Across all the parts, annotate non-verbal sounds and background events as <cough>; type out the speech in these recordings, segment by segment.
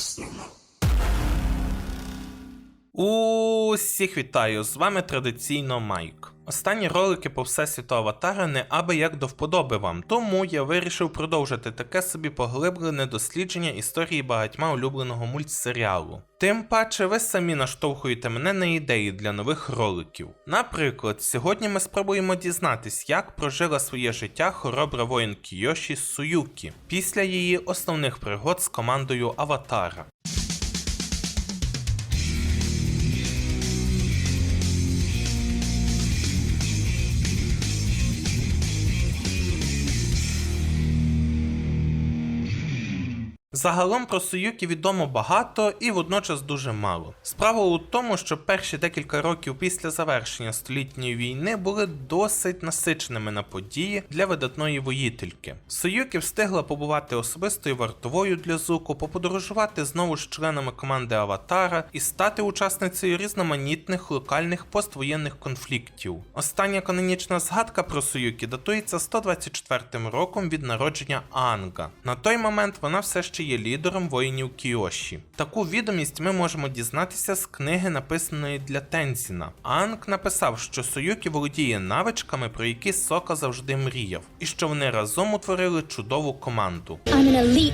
система. Усіх вітаю! З вами традиційно Майк. Останні ролики по всесвіту Аватара не аби як до вподоби вам, тому я вирішив продовжити таке собі поглиблене дослідження історії багатьма улюбленого мультсеріалу. Тим паче ви самі наштовхуєте мене на ідеї для нових роликів. Наприклад, сьогодні ми спробуємо дізнатись, як прожила своє життя хоробра воїн Кійоші Суюкі після її основних пригод з командою Аватара. Загалом про Суюкі відомо багато і водночас дуже мало. Справа у тому, що перші декілька років після завершення столітньої війни були досить насиченими на події для видатної воїтельки. Суюкі встигла побувати особистою вартовою для Зуку, поподорожувати знову з членами команди Аватара і стати учасницею різноманітних локальних поствоєнних конфліктів. Остання канонічна згадка про Суюкі датується 124 роком від народження Аанга. На той момент вона все ще є лідером воїнів Кіоші. Таку відомість ми можемо дізнатися з книги, написаної для Тензіна. Анг написав, що Союкі володіє навичками, про які Сока завжди мріяв, і що вони разом утворили чудову команду.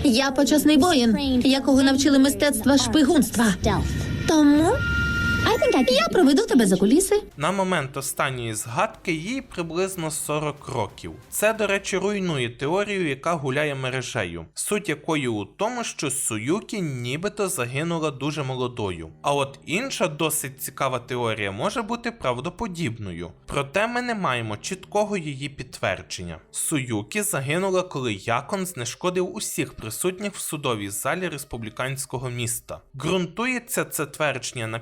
Я почесний воїн, якого навчили мистецтва шпигунства. Тому я проведу тебе за куліси. На момент останньої згадки їй приблизно 40 років. Це, до речі, руйнує теорію, яка гуляє мережею, суть якої у тому, що Суюкі нібито загинула дуже молодою. А от інша досить цікава теорія може бути правдоподібною. Проте ми не маємо чіткого її підтвердження. Суюкі загинула, коли Якон знешкодив усіх присутніх в судовій залі республіканського міста. Ґрунтується це твердження на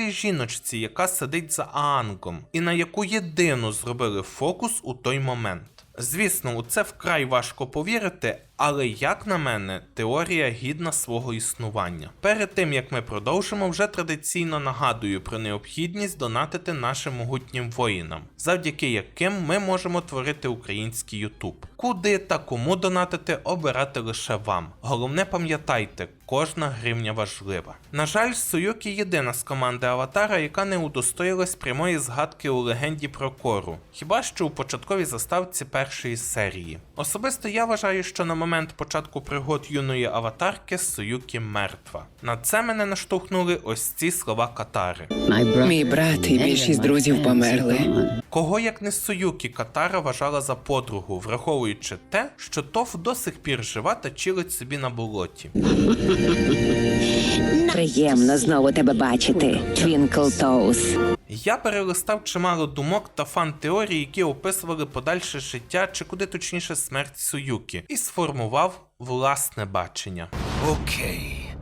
підозрілій жіночці, яка сидить за Аангом, і на яку єдину зробили фокус у той момент. Звісно, у це вкрай важко повірити, але як на мене, теорія гідна свого існування. Перед тим як ми продовжимо, вже традиційно нагадую про необхідність донатити нашим могутнім воїнам, завдяки яким ми можемо творити український Ютуб. Куди та кому донатити, обирати лише вам. Головне пам'ятайте, кожна гривня важлива. На жаль, Суюкі єдина з команди Аватара, яка не удостоїлась прямої згадки у легенді про кору, хіба що у початковій заставці першої серії. Особисто я вважаю, що на момент початку пригод юної аватарки Суюкі мертва. На це мене наштовхнули ось ці слова Катари. Мій брат і більшість друзів померли. Кого як не Суюкі Катара вважала за подругу, враховуючи те, що Тоф до сих пір жива та чилить собі на болоті. <laughs> Приємно знову тебе бачити, Твінкл Тоус. Я перелистав чимало думок та фан-теорій, які описували подальше життя чи куди точніше смерть Суюкі, і сформував власне бачення. Okay.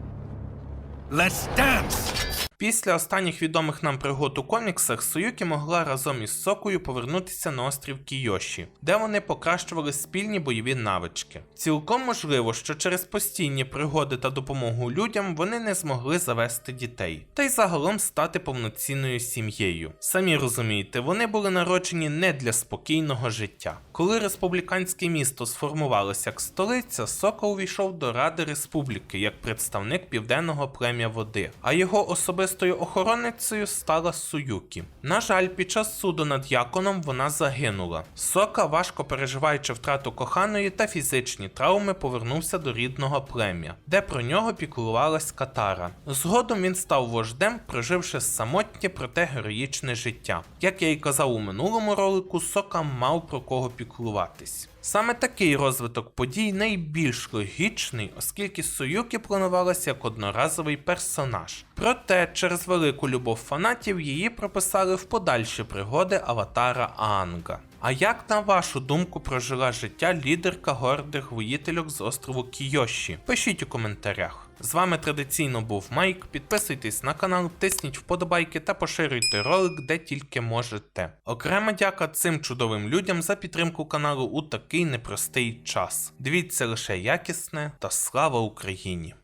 Let's dance! Після останніх відомих нам пригод у коміксах Суюкі могла разом із Сокою повернутися на острів Кійоші, де вони покращували спільні бойові навички. Цілком можливо, що через постійні пригоди та допомогу людям вони не змогли завести дітей, та й загалом стати повноцінною сім'єю. Самі розумієте, вони були народжені не для спокійного життя. Коли республіканське місто сформувалося як столиця, Сока увійшов до Ради Республіки як представник південного плем'я води, а його особистою охоронницею стала Суюкі. На жаль, під час суду над Яконом вона загинула. Сока, важко переживаючи втрату коханої та фізичні травми, повернувся до рідного плем'я, де про нього піклувалась Катара. Згодом він став вождем, проживши самотнє, проте героїчне життя. Як я й казав у минулому ролику, Сока мав про кого піклуватись. Саме такий розвиток подій найбільш логічний, оскільки Суюкі планувалася як одноразовий персонаж. Проте через велику любов фанатів її прописали в подальші пригоди аватара Аанга. А як на вашу думку прожила життя лідерка гордих воїтельок з острову Кійоші? Пишіть у коментарях. З вами традиційно був Майк. Підписуйтесь на канал, тисніть вподобайки та поширюйте ролик де тільки можете. Окрема дяка цим чудовим людям за підтримку каналу у такий непростий час. Дивіться лише якісне та слава Україні!